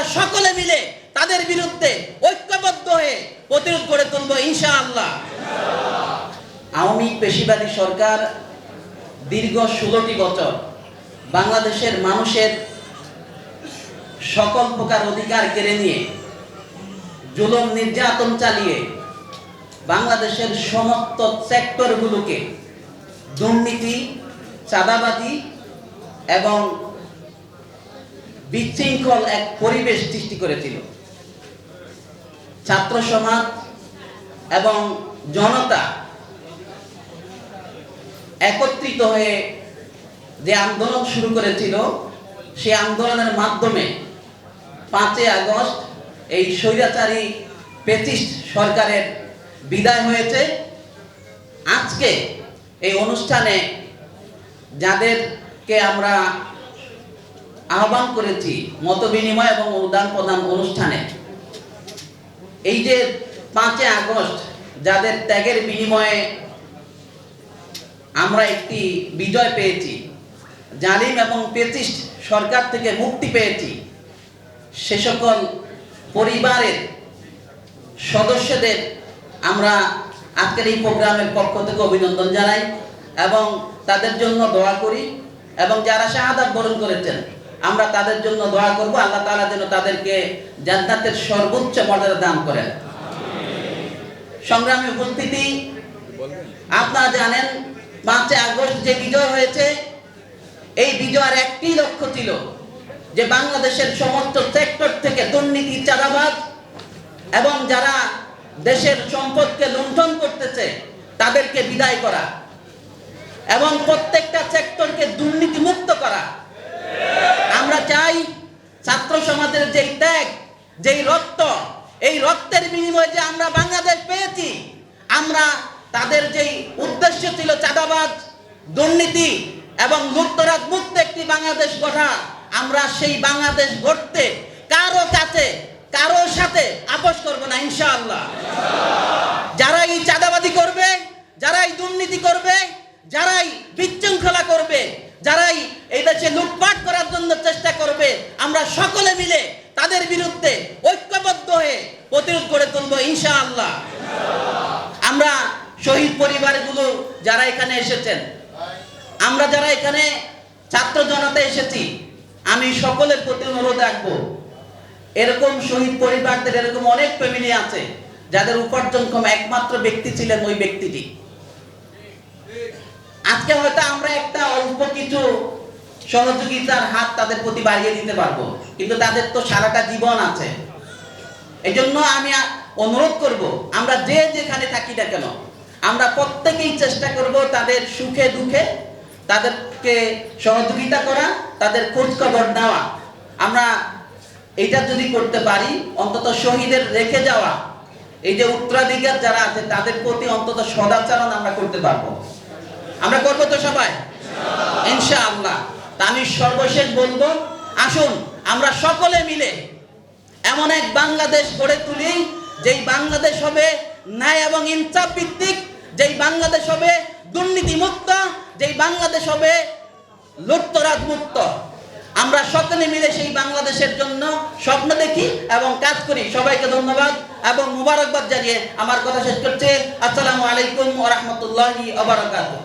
আমরা সকলে মিলে তাদের বিরুদ্ধে ঐক্যবদ্ধ হয়ে প্রতিরোধ করে তুলব ইনশা আল্লাহ আওয়ামী পেশিবাদী সরকার দীর্ঘ ষোলোটি বছর বাংলাদেশের মানুষের সকল প্রকার অধিকার কেড়ে নিয়ে জুলম, নির্যাতন চালিয়ে বাংলাদেশের সমস্ত সেক্টরগুলোকে দুর্নীতি চাঁদাবাদী এবং বিশৃঙ্খল এক পরিবেশ সৃষ্টি করেছিল। ছাত্র সমাজ এবং জনতা একত্রিত হয়ে যে আন্দোলন শুরু করেছিল, সেই আন্দোলনের মাধ্যমে পাঁচই আগস্ট এই স্বৈরাচারী পেচিস্ট সরকারের বিদায় হয়েছে। আজকে এই অনুষ্ঠানে যাদেরকে আমরা আহ্বান করেছি মত বিনিময় এবং অনুদান প্রদান অনুষ্ঠানে। এই যে পাঁচই আগস্ট, যাদের ত্যাগের বিনিময়ে আমরা একটি বিজয় পেয়েছি, জালিম এবং পেচিস্ট সরকার থেকে মুক্তি পেয়েছি, সে সকল পরিবারের সদস্যদের আমরা আজকের এই প্রোগ্রামের পক্ষ থেকে অভিনন্দন জানাই এবং তাদের জন্য দোয়া করি এবং যারা শাহাদাত বরণ করেছেন আমরা তাদের জন্য দোয়া করব, আল্লাহ তাআলা যেন তাদেরকে জান্নাতের সর্বোচ্চ মর্যাদা দান করেন। সংগ্রামী উপস্থিতি, আপনারা জানেন, পাঁচই আগস্ট যে বিজয় হয়েছে, এই বিজয়ের একটি লক্ষ্য ছিল যে বাংলাদেশের সমস্ত সেক্টর থেকে দুর্নীতি, চাঁদাবাজ এবং যারা দেশের সম্পদকে লুণ্ঠন করতেছে, তাদেরকে বিদায় করা। এবং প্রত্যেকটা সেক্টরকে দুর্নীতি মুক্ত করা আমরা চাই ছাত্র সমাজের যেই ত্যাগ যেই রক্ত, এই রক্তের বিনিময়ে যে আমরা বাংলাদেশ পেয়েছি, আমরা তাদের যেই উদ্দেশ্য ছিল চাঁদাবাজ, দুর্নীতি এবং লুপ্তরাজ মুক্ত একটি বাংলাদেশ গঠা, আমরা সেই বাংলাদেশ গড়তে কারও কাছে, কারও সাথে আপোষ করব না, ইনশাআল্লাহ। যারা এই চাঁদাবাজি করবে, যারা এই দুর্নীতি করবে যারাই বিশৃঙ্খলা করবে যারাই এই দেশে লুটপাট করার জন্য চেষ্টা করবে আমরা সকলে মিলে তাদের বিরুদ্ধে ঐক্যবদ্ধ হয়ে প্রতিরোধ ইনশাআল্লাহ। আমরা শহীদ পরিবারগুলো যারা এখানে এসেছেন, আমরা যারা এখানে ছাত্র জনতা এসেছি, আমি সকলের প্রতি অনুরোধ রাখব, এরকম শহীদ পরিবারদের, এরকম অনেক ফ্যামিলি আছে, যাদের উপার্জনক্ষম একমাত্র ব্যক্তি ছিলেন ওই ব্যক্তিটি। আজকে হয়তো আমরা একটা অল্প কিছু সহযোগিতার হাত তাদের প্রতি বাড়িয়ে দিতে পারব, কিন্তু তাদের তো সারাটা জীবন আছে। এই জন্য আমি অনুরোধ করব, আমরা যে যেখানে থাকি না কেন, আমরা প্রত্যেকেই চেষ্টা করব তাদের সুখে দুঃখে, তাদেরকে সহযোগিতা করা, তাদের খোঁজ খবর নেওয়া। আমরা এটা যদি করতে পারি, অন্তত শহীদের রেখে যাওয়া, এই যে উত্তরাধিকার যারা আছে, তাদের প্রতি অন্তত সদাচরণ আমরা করতে পারব। আমরা করব তো সবাই? ইনশাআল্লাহ। তা আমি সর্বশেষ বলব, আসুন, আমরা সকলে মিলে এমন এক বাংলাদেশ গড়ে তুলি যেই বাংলাদেশ হবে ন্যায় এবং ইনসাফ ভিত্তিক, যেই বাংলাদেশ হবে দুর্নীতি মুক্ত যেই বাংলাদেশ হবে লুপ্তরাজ মুক্ত আমরা সকলে মিলে সেই বাংলাদেশের জন্য স্বপ্ন দেখি এবং কাজ করি। সবাইকে ধন্যবাদ এবং মুবারকবাদ জানিয়ে আমার কথা শেষ করছে। আসসালামু আলাইকুম ওয়া রাহমাতুল্লাহি ওয়া বারাকাতুহু।